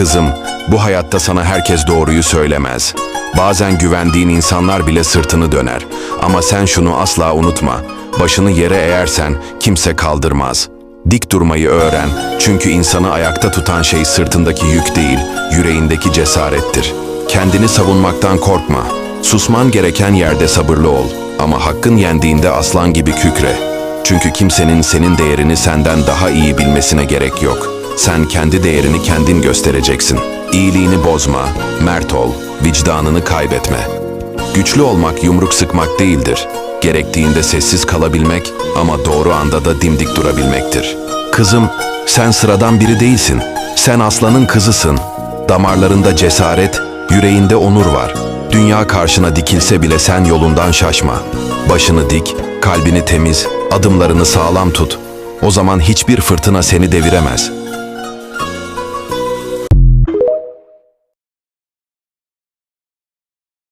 Kızım, bu hayatta sana herkes doğruyu söylemez. Bazen güvendiğin insanlar bile sırtını döner. Ama sen şunu asla unutma. Başını yere eğersen kimse kaldırmaz. Dik durmayı öğren. Çünkü insanı ayakta tutan şey sırtındaki yük değil, yüreğindeki cesarettir. Kendini savunmaktan korkma. Susman gereken yerde sabırlı ol. Ama hakkın yendiğinde aslan gibi kükre. Çünkü kimsenin senin değerini senden daha iyi bilmesine gerek yok. Sen kendi değerini kendin göstereceksin. İyiliğini bozma, mert ol, vicdanını kaybetme. Güçlü olmak yumruk sıkmak değildir. Gerektiğinde sessiz kalabilmek ama doğru anda da dimdik durabilmektir. Kızım, sen sıradan biri değilsin. Sen aslanın kızısın. Damarlarında cesaret, yüreğinde onur var. Dünya karşına dikilse bile sen yolundan şaşma. Başını dik, kalbini temiz, adımlarını sağlam tut. O zaman hiçbir fırtına seni deviremez.